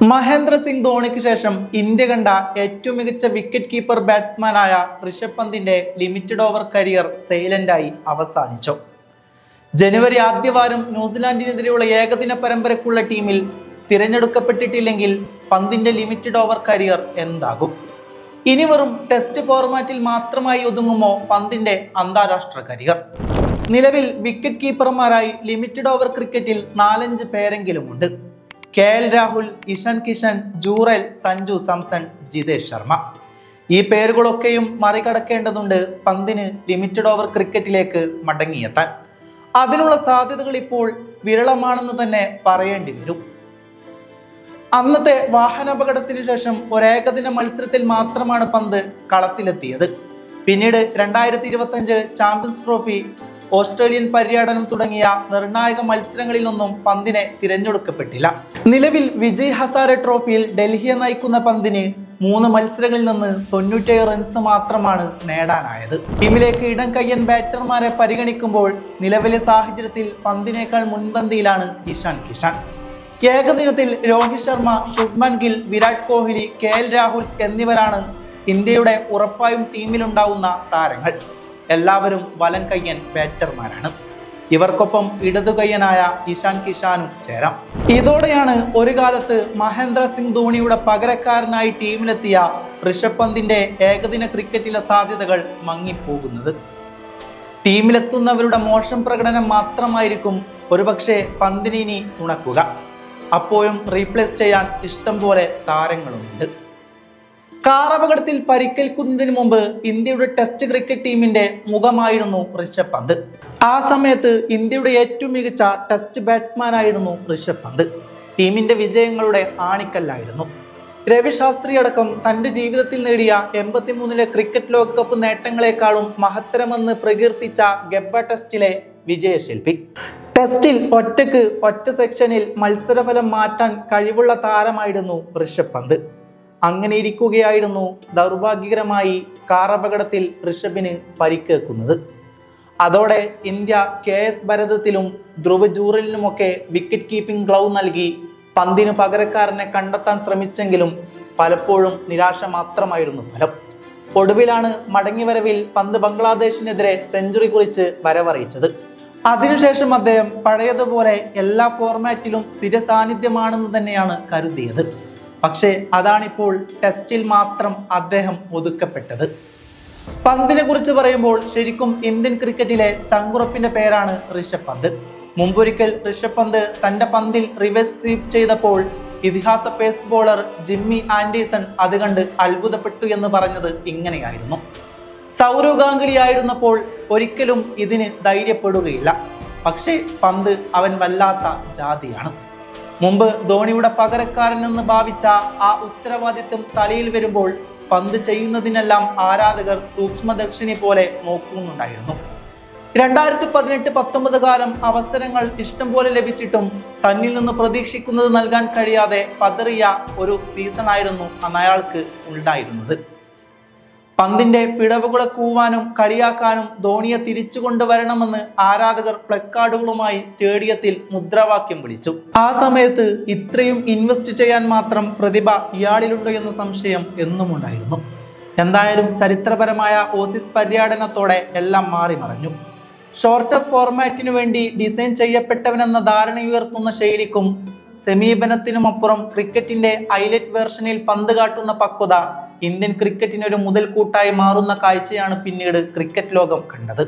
മഹേന്ദ്ര സിംഗ് ധോണിക്ക് ശേഷം ഇന്ത്യ കണ്ട ഏറ്റവും മികച്ച വിക്കറ്റ് കീപ്പർ ബാറ്റ്സ്മാനായ ഋഷഭ് പന്തിന്റെ ലിമിറ്റഡ് ഓവർ കരിയർ സൈലന്റായി അവസാനിച്ചു. ജനുവരി ആദ്യവാരം ന്യൂസിലാൻഡിനെതിരെയുള്ള ഏകദിന പരമ്പരക്കുള്ള ടീമിൽ തിരഞ്ഞെടുക്കപ്പെട്ടിട്ടില്ലെങ്കിൽ പന്തിന്റെ ലിമിറ്റഡ് ഓവർ കരിയർ എന്താകും? ഇനി വെറും ടെസ്റ്റ് ഫോർമാറ്റിൽ മാത്രമായി ഒതുങ്ങുമോ പന്തിന്റെ അന്താരാഷ്ട്ര കരിയർ നിലവിൽ വിക്കറ്റ് കീപ്പർമാരായി ലിമിറ്റഡ് ഓവർ ക്രിക്കറ്റിൽ നാലഞ്ച് പേരെങ്കിലുമുണ്ട്. K L Rahul Ishan Kishan Jurel Sanju Samson Jitesh Sharma. ഈ പേരുകളൊക്കെയും മറികടക്കേണ്ടതുണ്ട് പന്തിന് ലിമിറ്റഡ് ഓവർ ക്രിക്കറ്റിലേക്ക് മടങ്ങിയെത്താൻ. അതിനുള്ള സാധ്യതകൾ ഇപ്പോൾ വിരളമാണെന്ന് തന്നെ പറയേണ്ടി വരും. അന്നത്തെ വാഹനാപകടത്തിന് ശേഷം ഒരേകദിന മത്സരത്തിൽ മാത്രമാണ് പന്ത് കളത്തിലെത്തിയത്. പിന്നീട് രണ്ടായിരത്തി ഇരുപത്തഞ്ച് ചാമ്പ്യൻസ് ട്രോഫി ഓസ്ട്രേലിയൻ പര്യടനം തുടങ്ങിയ നിർണായക മത്സരങ്ങളിലൊന്നും പന്തിനെ തിരഞ്ഞെടുക്കപ്പെട്ടില്ല. നിലവിൽ വിജയ് ഹസാരെ ട്രോഫിയിൽ ഡൽഹിയെ നയിക്കുന്ന പന്തിന് മൂന്ന് മത്സരങ്ങളിൽ നിന്ന് തൊണ്ണൂറ്റേഴ് റൺസ് മാത്രമാണ് നേടാനായത്. ടീമിലേക്ക് ഇടം കയ്യൻ ബാറ്റർമാരെ പരിഗണിക്കുമ്പോൾ നിലവിലെ സാഹചര്യത്തിൽ പന്തിനേക്കാൾ മുൻപന്തിയിലാണ് ഇഷാൻ കിഷാൻ. ഏകദിനത്തിൽ രോഹിത് ശർമ്മ ശുഭ്മൻ ഗിൽ വിരാട് കോഹ്ലി കെ എൽ രാഹുൽ എന്നിവരാണ് ഇന്ത്യയുടെ ഉറപ്പായും ടീമിലുണ്ടാവുന്ന താരങ്ങൾ. എല്ലാവരും വലം കയ്യൻ ബാറ്റർമാരാണ്. ഇവർക്കൊപ്പം ഇടതുകയ്യനായ ഇഷാൻ കിഷാനും ചേരാം. ഇതോടെയാണ് ഒരു കാലത്ത് മഹേന്ദ്ര സിംഗ് ധോണിയുടെ പകരക്കാരനായി ടീമിലെത്തിയ ഋഷഭ് പന്തിന്റെ ഏകദിന ക്രിക്കറ്റിലെ സാധ്യതകൾ മങ്ങിപ്പോകുന്നത്. ടീമിലെത്തുന്നവരുടെ മോശം പ്രകടനം മാത്രമായിരിക്കും ഒരുപക്ഷെ പന്തിനെ ഇനി തുണക്കുക. അപ്പോഴും റീപ്ലേസ് ചെയ്യാൻ ഇഷ്ടം പോലെ താരങ്ങളുണ്ട്. കാർ അപകടത്തിൽ പരിക്കേൽക്കുന്നതിന് മുമ്പ് ഇന്ത്യയുടെ ടെസ്റ്റ് ക്രിക്കറ്റ് ടീമിന്റെ മുഖമായിരുന്നു ഋഷഭ് പന്ത്. ആ സമയത്ത് ഇന്ത്യയുടെ ഏറ്റവും മികച്ച ടെസ്റ്റ് ബാറ്റ്സ്മാൻ ആയിരുന്നു ഋഷഭ് പന്ത്. ടീമിന്റെ വിജയങ്ങളുടെ ആണിക്കല്ലായിരുന്നു. രവി ശാസ്ത്രി അടക്കം തന്റെ ജീവിതത്തിൽ നേടിയ എൺപത്തിമൂന്നിലെ ക്രിക്കറ്റ് ലോകകപ്പ് നേട്ടങ്ങളെക്കാളും മഹത്തരമെന്ന് പ്രകീർത്തിച്ച ഗബ്ബ ടെസ്റ്റിലെ വിജയശില്പി. ടെസ്റ്റിൽ ഒറ്റയ്ക്ക് ഒറ്റ സെക്ഷനിൽ മത്സരഫലം മാറ്റാൻ കഴിവുള്ള താരമായിരുന്നു ഋഷഭ് പന്ത്. അങ്ങനെ ഇരിക്കുകയായിരുന്നു ദൗർഭാഗ്യകരമായി കാർ അപകടത്തിൽ ഋഷഭിന് പരിക്കേക്കുന്നത് അതോടെ ഇന്ത്യ കെ എസ് ഭരതത്തിലും ധ്രുവ ജൂറലിനുമൊക്കെ വിക്കറ്റ് കീപ്പിംഗ് ഗ്ലൗ നൽകി പന്തിന് പകരക്കാരനെ കണ്ടെത്താൻ ശ്രമിച്ചെങ്കിലും പലപ്പോഴും നിരാശ മാത്രമായിരുന്നു ഫലം. ഒടുവിലാണ് മടങ്ങിവരവിൽ പന്ത് ബംഗ്ലാദേശിനെതിരെ സെഞ്ചുറി കുറിച്ച് വരവറിയിച്ചത്. അതിനുശേഷം അദ്ദേഹം പഴയതുപോലെ എല്ലാ ഫോർമാറ്റിലും സ്ഥിര സാന്നിധ്യമാണെന്ന് തന്നെയാണ് കരുതിയത്. പക്ഷേ അതാണിപ്പോൾ ടെസ്റ്റിൽ മാത്രം അദ്ദേഹം ഒതുക്കപ്പെട്ടത്. പന്തിനെ കുറിച്ച് പറയുമ്പോൾ ശരിക്കും ഇന്ത്യൻ ക്രിക്കറ്റിലെ ചങ്കുറപ്പിന്റെ പേരാണ് ഋഷഭ് പന്ത് മുമ്പൊരിക്കൽ ഋഷഭ് പന്ത് തന്റെ പന്തിൽ റിവേഴ്സ് സ്വീപ്പ് ചെയ്തപ്പോൾ ഇതിഹാസ പേസ് ബോളർ ജിമ്മി ആൻഡേഴ്സൺ അത് കണ്ട് അത്ഭുതപ്പെട്ടു എന്ന് പറഞ്ഞത് ഇങ്ങനെയായിരുന്നു. സൗരവ് ഗാംഗുലി ആയിരുന്നപ്പോൾ ഒരിക്കലും ഇതിന് ധൈര്യപ്പെടുകയില്ല. പക്ഷേ പന്ത് അവൻ വല്ലാത്ത ജാതിയാണ്. മുമ്പ് ധോണിയുടെ പകരക്കാരൻ എന്ന് ഭാവിച്ച ആ ഉത്തരവാദിത്വം തലയിൽ വരുമ്പോൾ പന്ത് ചെയ്യുന്നതിനെല്ലാം ആരാധകർ സൂക്ഷ്മദർശിനി പോലെ നോക്കുന്നുണ്ടായിരുന്നു. രണ്ടായിരത്തി പതിനെട്ട് പത്തൊമ്പത് കാലം അവസരങ്ങൾ ഇഷ്ടം പോലെ ലഭിച്ചിട്ടും തന്നിൽ നിന്ന് പ്രതീക്ഷിക്കുന്നത് നൽകാൻ കഴിയാതെ പതറിയ ഒരു സീസണായിരുന്നു അന്ന് അയാൾക്ക് ഉണ്ടായിരുന്നത്. പന്തിന്റെ പിടവുകളെ കൂവാനും കളിയാക്കാനും ധോണിയെ തിരിച്ചു കൊണ്ടുവരണമെന്ന് ആരാധകർ പ്ലക്കാർഡുകളുമായി സ്റ്റേഡിയത്തിൽ മുദ്രാവാക്യം വിളിച്ചു. ആ സമയത്ത് ഇത്രയും ഇൻവെസ്റ്റ് ചെയ്യാൻ മാത്രം പ്രതിഭ ഇയാളിലുണ്ടോ എന്ന സംശയം എന്നും ഉണ്ടായിരുന്നു. എന്തായാലും ചരിത്രപരമായ ഓസിസ് പര്യടനത്തോടെ എല്ലാം മാറി മറഞ്ഞു. ഷോർട്ടർ ഫോർമാറ്റിനു വേണ്ടി ഡിസൈൻ ചെയ്യപ്പെട്ടവനെന്ന ധാരണയുയർത്തുന്ന ശൈലിക്കും സമീപനത്തിനുമപ്പുറം ക്രിക്കറ്റിന്റെ ഹൈലൈറ്റ് വേർഷനിൽ പന്ത് കാട്ടുന്ന പക്വത ഇന്ത്യൻ ക്രിക്കറ്റിന് ഒരു മുതൽക്കൂട്ടായി മാറുന്ന കാഴ്ചയാണ് പിന്നീട് ക്രിക്കറ്റ് ലോകം കണ്ടത്.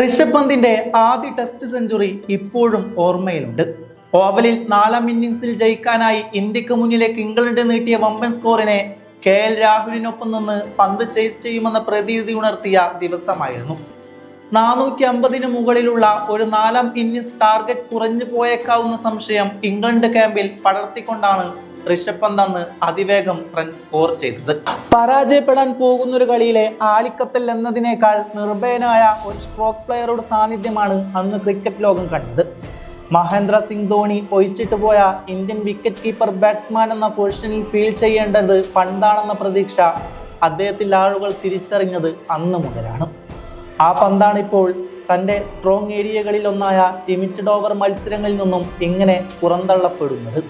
ഋഷഭ് പന്തിന്റെ ആദ്യ ടെസ്റ്റ് സെഞ്ചുറി ഇപ്പോഴും ഓർമ്മയിലുണ്ട്. ഓവലിൽ നാലാം ഇന്നിംഗ്സിൽ ജയിക്കാനായി ഇന്ത്യയ്ക്ക് മുന്നിലേക്ക് ഇംഗ്ലണ്ട് നീട്ടിയ വമ്പൻ സ്കോറിനെ കെ എൽ രാഹുലിനൊപ്പം നിന്ന് പന്ത് ചേസ് ചെയ്യുമെന്ന പ്രതീതി ഉണർത്തിയ ദിവസമായിരുന്നു. നാനൂറ്റി അമ്പതിന് മുകളിലുള്ള ഒരു നാലാം ഇന്നിംഗ്സ് ടാർഗറ്റ് കുറഞ്ഞു പോയേക്കാവുന്ന സംശയം ഇംഗ്ലണ്ട് ക്യാമ്പിൽ പടർത്തിക്കൊണ്ടാണ് ഋഷഭ് പന്ത് അന്ന് അതിവേഗം റൺ സ്കോർ ചെയ്തത്. പരാജയപ്പെടാൻ പോകുന്ന ഒരു കളിയിലെ ആലിക്കത്തൽ എന്നതിനേക്കാൾ നിർഭയനായ ഒരു സ്ട്രോക്ക് പ്ലെയറുടെ സാന്നിധ്യമാണ് അന്ന് ക്രിക്കറ്റ് ലോകം കണ്ടത്. മഹേന്ദ്ര സിംഗ് ധോണി ഒഴിച്ചിട്ട് പോയ ഇന്ത്യൻ വിക്കറ്റ് കീപ്പർ ബാറ്റ്സ്മാൻ എന്ന പൊസിഷനിൽ ഫീൽ ചെയ്യേണ്ടത് പന്താണെന്ന പ്രതീക്ഷ അദ്ദേഹത്തിൽ ആളുകൾ തിരിച്ചറിഞ്ഞത് അന്ന് മുതലാണ്. ആ പന്താണ് ഇപ്പോൾ തന്റെ സ്ട്രോങ് ഏരിയകളിൽ ഒന്നായ ലിമിറ്റഡ് ഓവർ മത്സരങ്ങളിൽ നിന്നും ഇങ്ങനെ പുറന്തള്ളപ്പെടുന്നത്.